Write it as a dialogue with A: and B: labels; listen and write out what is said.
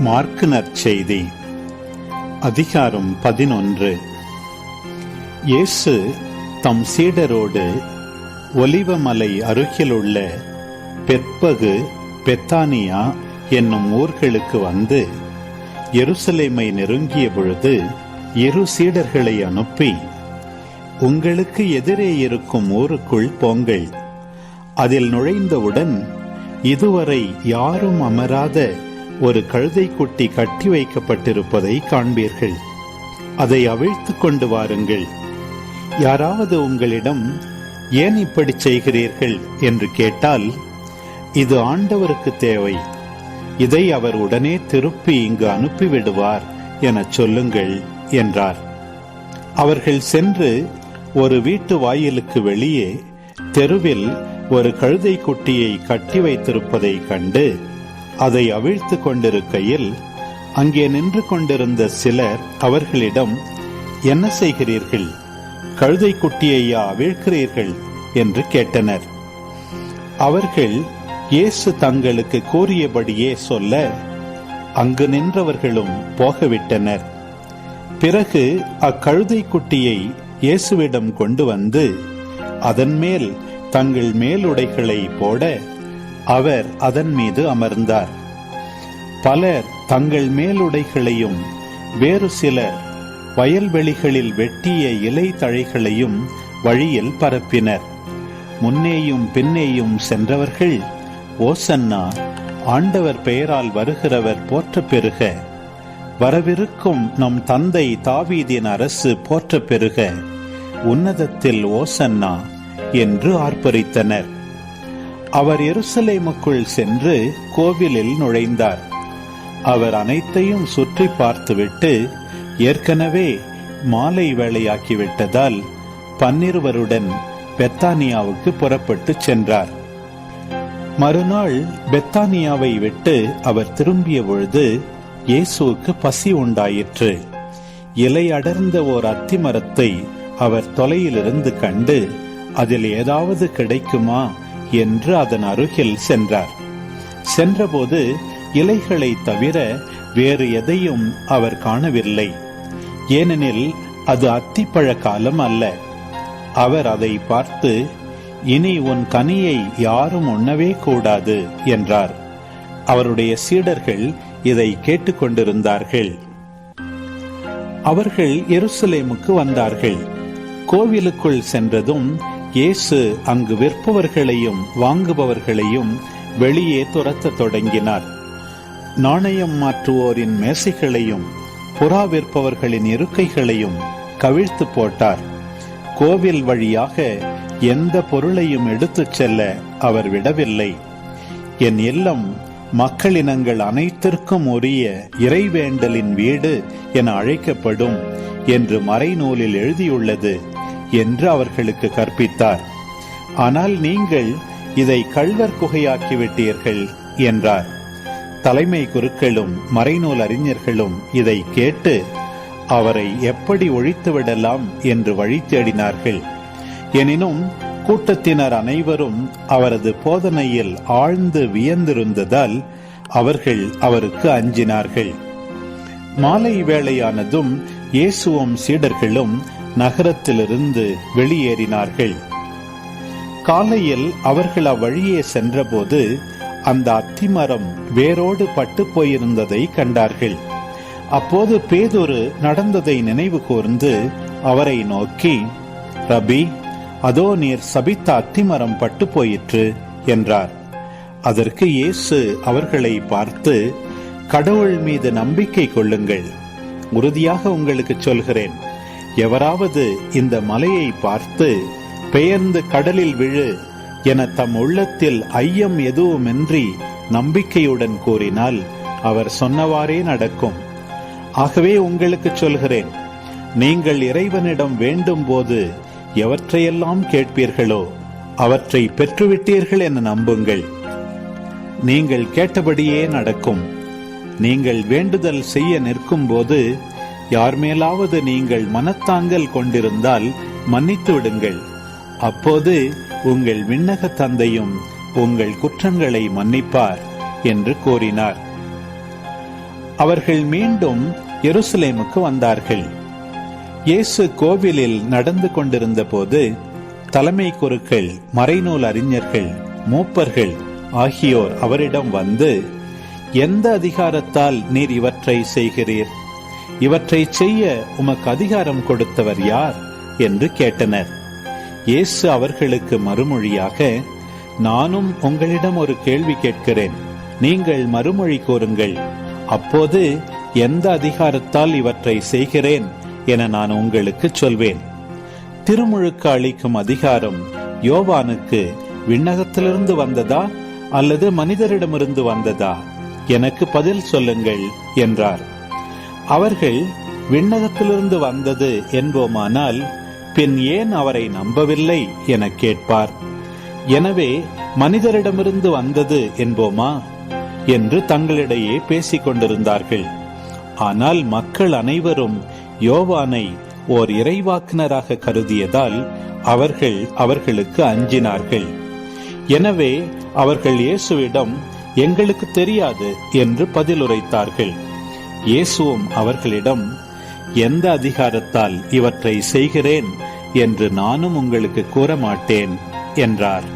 A: Mark நற்செய்தி. அதிகாரம் பதினொன்று. இயேசு தம் சீடரோடு ஒலிவமலை அருகிலுள்ள பெற்பகு பெத்தானியா என்னும் ஊர்களுக்கு வந்து எருசலேமை நெருங்கிய பொழுது இரு சீடர்களை அனுப்பி உங்களுக்கு எதிரே இருக்கும் ஊருக்குள் போங்கள். அதில் நுழைந்தவுடன் இதுவரை யாரும் அமராத ஒரு கழுதைக்குட்டி கட்டி வைக்கப்பட்டிருப்பதை காண்பீர்கள். அதை அவிழ்த்து கொண்டு வாருங்கள். யாராவது உங்களிடம் ஏன் இப்படி செய்கிறீர்கள்? என்று கேட்டால் இது ஆண்டவருக்கு தேவை. இதை அவர் உடனே திருப்பி இங்கு அனுப்பிவிடுவார் எனச் சொல்லுங்கள் என்றார். அவர்கள் சென்று ஒரு வீட்டு வாயிலுக்கு வெளியே தெருவில் ஒரு கழுதை குட்டியை கட்டி வைத்திருப்பதை கண்டு அதை அவிழ்த்து கொண்டிருக்கையில் அங்கே நின்று கொண்டிருந்த சிலர் அவர்களிடம் என்ன செய்கிறீர்கள்? கழுதை குட்டியையா அவிழ்க்கிறீர்கள்? என்று கேட்டனர். அவர்கள் இயேசு தங்களுக்கு கூறியபடியே சொல்ல. அங்கு நின்றவர்களும் போகவிட்டனர். பிறகு அக்கழுதை குட்டியை இயேசுவிடம் கொண்டு வந்து அதன் மேல் தங்கள் மேலுடைகளை போட அவர் அதன் மீது அமர்ந்தார். பலர் தங்கள் மேலுடைகளையும் வேறு சிலர் வயல்வெளிகளில் வெட்டிய இலை தழைகளையும் வழியில் பரப்பினர். முன்னேயும் பின்னேயும் சென்றவர்கள் ஓசன்னா ஆண்டவர் பெயரால் வருகிறவர் போற்ற பெருக. வரவிருக்கும் நம் தந்தை தாவீதின் அரசு போற்ற பெருக. உன்னதத்தில் ஓசன்னா என்று ஆர்ப்பரித்தனர். அவர் எருசலேமுக்குள் சென்று கோவிலில் நுழைந்தார். அவர் அனைத்தையும் சுற்றி பார்த்துவிட்டு ஏற்கனவே மாலை வேளையாக்கிவிட்டதால் பன்னிருவருடன் பெத்தானியாவுக்கு புறப்பட்டு சென்றார். மறுநாள் பெத்தானியாவை விட்டு அவர் திரும்பிய பொழுது இயேசுவுக்கு பசி உண்டாயிற்று. இலை அடர்ந்த ஓர் அத்திமரத்தை அவர் தொலையிலிருந்து கண்டு அதில் ஏதாவது கிடைக்குமா? என்று அதன் அருகில் சென்றார். சென்றபோது இலைகளை தவிர வேறு எதையும் அவர் காணவில்லை. ஏனெனில் அது அத்திப்பழ காலம் அல்ல. அவர் அதை பார்த்து இனி உன் கனியை யாரும் உண்ணவே கூடாது என்றார். அவருடைய சீடர்கள் இதை கேட்டுக்கொண்டிருந்தார்கள் அவர்கள் எருசலேமுக்கு வந்தார்கள். கோவிலுக்குள் சென்றதும் இயேசு அங்கு விற்பவர்களையும் வாங்குபவர்களையும் வெளியே துரத்த தொடங்கினார். நாணயம் மாற்றுவோரின் மேசைகளையும் புறா விற்பவர்களின் இருக்கைகளையும் கவிழ்த்து போட்டார். கோவில் வழியாக எந்த பொருளையும் எடுத்துச் செல்ல அவர் விடவில்லை. என் இல்லம் மக்களினங்கள் அனைத்திற்கும் உரிய இறைவேண்டலின் வீடு என அழைக்கப்படும் என்று மறைநூலில் எழுதியுள்ளது. என்று அவர்களுக்கு கற்பித்தார். ஆனால் நீங்கள் இதை கள்வர் குகையாக்கிவிட்டீர்கள் என்றார். தலைமை குருக்களும் மறைநூல் அறிஞர்களும் இதை கேட்டு அவரை எப்படி ஒழித்துவிடலாம் என்று வழி தேடினார்கள். எனினும் கூட்டத்தினர் அனைவரும் அவரது போதனையில் ஆழ்ந்து வியந்திருந்ததால் அவர்கள் அவருக்கு அஞ்சினார்கள். மாலை வேளையானதும் இயேசுவும் சீடர்களும் நகரத்திலிருந்து வெளியேறினார்கள். காலையில் அவர்கள் அவ்வழியே சென்றபோது அந்த அத்திமரம் வேரோடு பட்டு போயிருந்ததை கண்டார்கள். அப்போது பேதொரு நடந்ததை நினைவு கூர்ந்து அவரை நோக்கி ரபி அதோ நீர் சபித்த அத்திமரம் பட்டு போயிற்று என்றார். அதற்கு இயேசு அவர்களை பார்த்து கடவுள் மீது நம்பிக்கை கொள்ளுங்கள். உறுதியாக உங்களுக்கு சொல்கிறேன். எவராவது இந்த மலையை பார்த்து பெயர்ந்து கடலில் விழு என தம் உள்ளத்தில் ஐயம் எதுவுமின்றி நம்பிக்கையுடன் கூறினால் அவர் சொன்னவாறே நடக்கும். ஆகவே உங்களுக்கு சொல்கிறேன் நீங்கள் இறைவனிடம் வேண்டும் போது எவற்றையெல்லாம் கேட்பீர்களோ அவற்றை பெற்றுவிட்டீர்கள் என நம்புங்கள். நீங்கள் கேட்டபடியே நடக்கும். நீங்கள் வேண்டுதல் செய்ய நிற்கும் போது யார் மேலாவது நீங்கள் மனத்தாங்கல் கொண்டிருந்தால் மன்னித்து விடுங்கள் அப்போது உங்கள் விண்ணக தந்தையும் உங்கள் குற்றங்களை மன்னிப்பார் என்று கூறினார். அவர்கள் மீண்டும் எருசலேமுக்கு வந்தார்கள். இயேசு கோவிலில் நடந்து கொண்டிருந்த போது தலைமை குருக்கள் மறைநூல் அறிஞர்கள் மூப்பர்கள் ஆகியோர் அவரிடம் வந்து எந்த அதிகாரத்தால் நீர் இவற்றை செய்கிறீர்? இவற்றை செய்ய உமக்கு அதிகாரம் கொடுத்தவர் யார் என்று கேட்டனர். இயேசு அவர்களுக்கு மறுமொழியாக நானும் உங்களிடம் ஒரு கேள்வி கேட்கிறேன். நீங்கள் மறுமொழி கூறுங்கள். அப்போது எந்த அதிகாரத்தால் இவற்றை செய்கிறேன் என நான் உங்களுக்கு சொல்வேன். திருமுழுக்கு அளிக்கும் அதிகாரம் யோவானுக்கு விண்ணகத்திலிருந்து வந்ததா அல்லது மனிதரிடமிருந்து வந்ததா? எனக்கு பதில் சொல்லுங்கள் என்றார். அவர்கள் விண்ணகத்திலிருந்து வந்தது என்போமானால் பின் ஏன் அவரை நம்பவில்லை என கேட்பார். எனவே மனிதரிடமிருந்து வந்தது என்போமா? என்று தங்களிடையே பேசிக் கொண்டிருந்தார்கள். ஆனால் மக்கள் அனைவரும் யோவானை ஓர் இறைவாக்கினராக கருதியதால் அவர்கள் அவர்களுக்கு அஞ்சினார்கள். எனவே அவர்கள் இயேசுவிடம் எங்களுக்கு தெரியாது என்று பதிலுரைத்தார்கள். இயேசுவும் அவர்களிடம் எந்த அதிகாரத்தால் இவற்றை செய்கிறேன் என்று நானும் உங்களுக்கு கூற மாட்டேன் என்றார்.